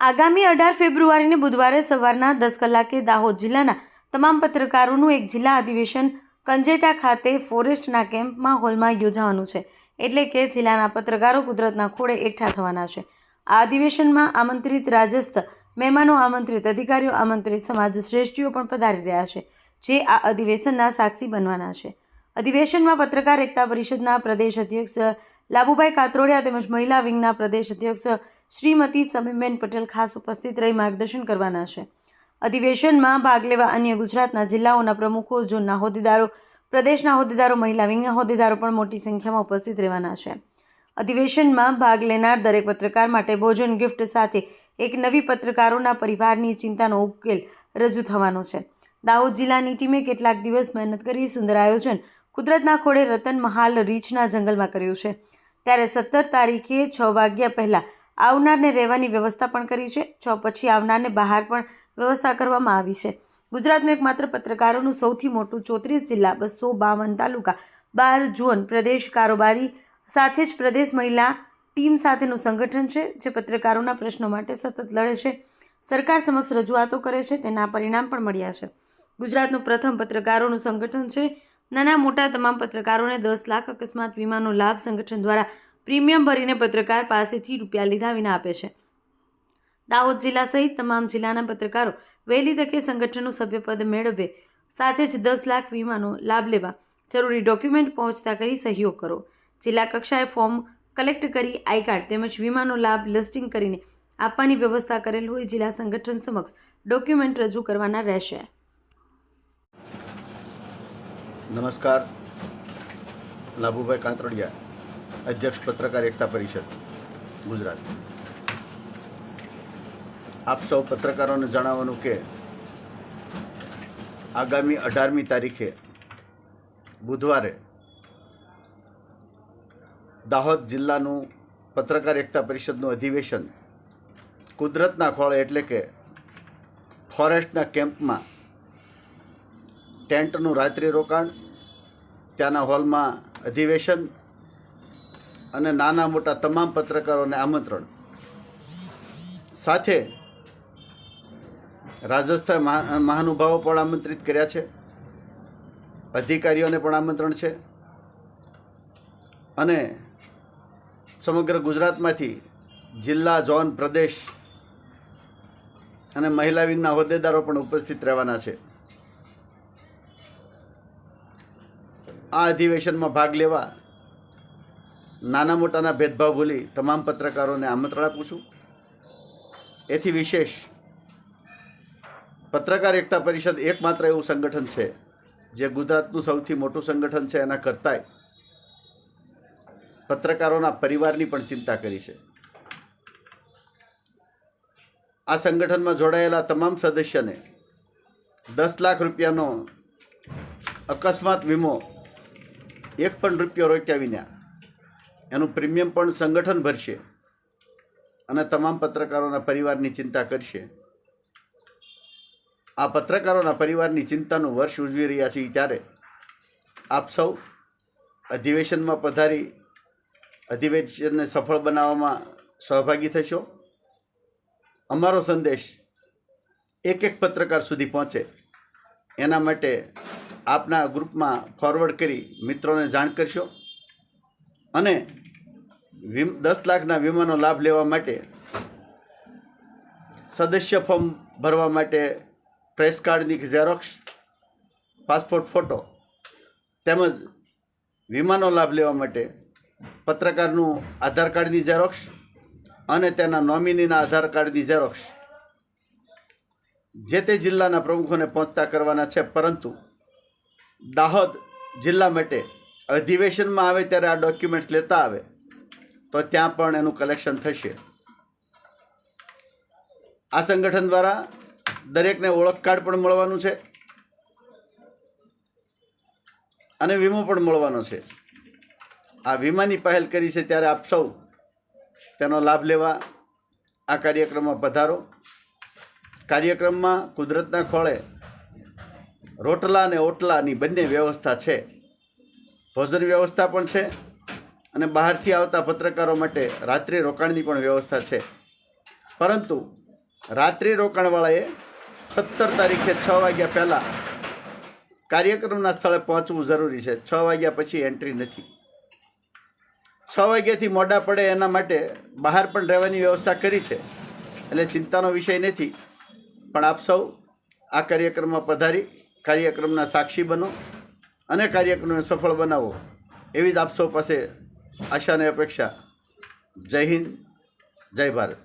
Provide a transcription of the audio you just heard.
આગામી અઢાર ફેબ્રુઆરીને બુધવારે સવારના દસ કલાકે દાહોદ જિલ્લાના તમામ પત્રકારોનું એક જિલ્લા અધિવેશન કંજેટા ખાતે ફોરેસ્ટના કેમ્પમાં હોલમાં યોજાવાનું છે. એટલે કે જિલ્લાના પત્રકારો કુદરતના ખોળે એકઠા થવાના છે. આ અધિવેશનમાં આમંત્રિત રાજસ્થ, મહેમાનો આમંત્રિત, અધિકારીઓ આમંત્રિત, સમાજ શ્રેષ્ઠીઓ પણ પધારી રહ્યા છે, જે આ અધિવેશનના સાક્ષી બનવાના છે. અધિવેશનમાં પત્રકાર એકતા પરિષદના પ્રદેશ અધ્યક્ષ લાભુભાઈ કાત્રોડિયા તેમજ મહિલા વિંગના પ્રદેશ અધ્યક્ષ શ્રીમતી સમીબેન પટેલ ખાસ ઉપસ્થિત રહી માર્ગદર્શન કરવાના છે. અધિવેશનમાં ભાગ લેવા અન્ય ગુજરાતના જિલ્લાઓના પ્રમુખો ઝોનના હોદ્દેદારો પ્રદેશના હોદ્દેદારો મહિલા વિંગના હોદ્દેદારો પણ મોટી સંખ્યામાં ઉપસ્થિત રહેવાના છે. અધિવેશનમાં ભાગ લેનાર દરેક પત્રકાર માટે ભોજન, ગિફ્ટ સાથે એક નવી પત્રકારોના પરિવારની ચિંતાનો ઉકેલ રજૂ થવાનો છે. દાહોદ જિલ્લાની ટીમે કેટલાક દિવસ મહેનત કરી સુંદર આયોજન કુદરતના ખોળે રતન મહાલ રીછના જંગલમાં કર્યું છે. ત્યારે સત્તર તારીખે છ વાગ્યા પહેલાં આવનારને રહેવાની વ્યવસ્થા પણ કરી છે. છ પછી આવનારને બહાર પણ વ્યવસ્થા કરવામાં આવી છે. ગુજરાતનું એકમાત્ર પત્રકારોનું સૌથી મોટું ચોત્રીસ જિલ્લા, બસો બાવન તાલુકા, બાર ઝોન, પ્રદેશ કારોબારી સાથે જ પ્રદેશ મહિલા ટીમ સાથેનું સંગઠન છે, જે પત્રકારોના પ્રશ્નો માટે સતત લડે છે. સરકાર સમક્ષ રજૂઆતો કરે છે, તેના પરિણામ પણ મળ્યા છે. ગુજરાતનું પ્રથમ પત્રકારોનું સંગઠન છે. નાના મોટા તમામ પત્રકારોને દસ લાખ અકસ્માત વીમાનો લાભ સંગઠન દ્વારા પ્રીમિયમ ભરીને પત્રકાર પાસેથી રૂપિયા લીધા વિના આપે છે. દાહોદ જિલ્લા સહિત તમામ જિલ્લાના પત્રકારો વહેલી તકે સંગઠનનું સભ્યપદ મેળવે, સાથે જ દસ લાખ વીમાનો લાભ લેવા જરૂરી ડોક્યુમેન્ટ પહોંચતા કરી સહયોગ કરો. જિલ્લા કક્ષાએ ફોર્મ કલેક્ટ કરી આઈ કાર્ડ તેમજ વીમાનો લાભ લિસ્ટિંગ કરીને આપવાની વ્યવસ્થા કરેલ હોય જિલ્લા સંગઠન સમક્ષ ડોક્યુમેન્ટ રજૂ કરવાના રહેશે. નમસ્કાર. લાભુભાઈ કાંતરોડિયા. અધ્યક્ષ પત્રકાર એકતા પરિષદ, ગુજરાત. આપ સૌ પત્રકારોને જણાવવાનું કે, આગામી અઢારમી તારીખે બુધવારે દાહોદ જિલ્લાનું પત્રકાર એકતા પરિષદનું અધિવેશન કુદરતના ખોળે એટલે કે ફોરેસ્ટના કેમ્પમાં ટેન્ટનું રાત્રિ રોકાણ ત્યાંના હોલમાં અધિવેશન અને નાના મોટા તમામ પત્રકારોને આમંત્રણ. સાથે રાજસ્થાન મહાનુભાવો પણ આમંત્રિત કર્યા છે. અધિકારીઓને પણ આમંત્રણ છે. અને સમગ્ર ગુજરાતમાંથી જિલ્લા, ઝોન, પ્રદેશ અને મહિલા વિંગના હોદ્દેદારો પણ ઉપસ્થિત રહેવાના છે. આ અધિવેશનમાં ભાગ લેવા નાના મોટાના ભેદભાવ ભૂલી તમામ પત્રકારોને આમંત્રણ આપું છું. એથી વિશેષ, પત્રકાર એકતા પરિષદ એકમાત્ર એવું સંગઠન છે, જે ગુજરાતનું સૌથી મોટું સંગઠન છે એના કરતાંય પત્રકારોના પરિવારની પણ ચિંતા કરી છે. આ સંગઠનમાં જોડાયેલા તમામ સદસ્યને દસ લાખ રૂપિયાનો અકસ્માત વીમો એક પણ રૂપિયો રોક્યા વિના એનું પ્રીમિયમ પણ સંગઠન ભરશે અને તમામ પત્રકારોના પરિવારની ચિંતા કરશે. આ પત્રકારોના પરિવારની ચિંતાનું વર્ષ ઉજવી રહ્યા છીએ ત્યારે આપ સૌ અધિવેશનમાં પધારી અધિવેશનને સફળ બનાવવામાં સહભાગી થશો. અમારો સંદેશ એક એક પત્રકાર સુધી પહોંચે. એના માટે આપના ગ્રુપમાં ફોરવર્ડ કરી મિત્રોને જાણ કરશો. અને વીમ દસ લાખના વીમાનો લાભ લેવા માટે સદસ્ય ફોર્મ ભરવા માટે પ્રેસ કાર્ડની ઝેરોક્ષ પાસપોર્ટ ફોટો તેમજ વીમાનો લાભ લેવા માટે પત્રકારનું આધાર કાર્ડની ઝેરોક્ષ અને તેના નોમિનીના આધાર કાર્ડની ઝેરોક્ષ જે તે જિલ્લાના પ્રમુખોને પહોંચતા કરવાના છે, પરંતુ દાહોદ જિલ્લા માટે અધિવેશનમાં આવે ત્યારે આ ડોક્યુમેન્ટ્સ લેતા આવે, તો ત્યાં પણ એનું કલેક્શન થશે. આ સંગઠન દ્વારા દરેકને ઓળખ કાર્ડ પણ મળવાનું છે અને વીમો પણ મળવાનો છે. આ વીમાની પહેલ કરી છે ત્યારે આપ સૌ તેનો લાભ લેવા આ કાર્યક્રમમાં પધારો. કાર્યક્રમમાં કુદરતના ખોળે રોટલા અને ઓટલાની બંને વ્યવસ્થા છે. ભોજન વ્યવસ્થા પણ છે અને બહારથી આવતા પત્રકારો માટે રાત્રિ રોકાણની પણ વ્યવસ્થા છે. પરંતુ રાત્રિ રોકાણવાળાએ સત્તર તારીખે છ વાગ્યા પહેલાં કાર્યક્રમના સ્થળે પહોંચવું જરૂરી છે. છ વાગ્યા પછી એન્ટ્રી નથી. છ વાગ્યાથી મોડા પડે એના માટે બહાર પણ રહેવાની વ્યવસ્થા કરી છે. એટલે ચિંતાનો વિષય નથી. પણ આપ સૌ આ કાર્યક્રમમાં પધારી, કાર્યક્રમના સાક્ષી બનો. અને કાર્યક્રમને સફળ બનાવો એવી જ આપ સૌ પાસે આશાને અપેક્ષા. જય હિન્દ, જય ભારત.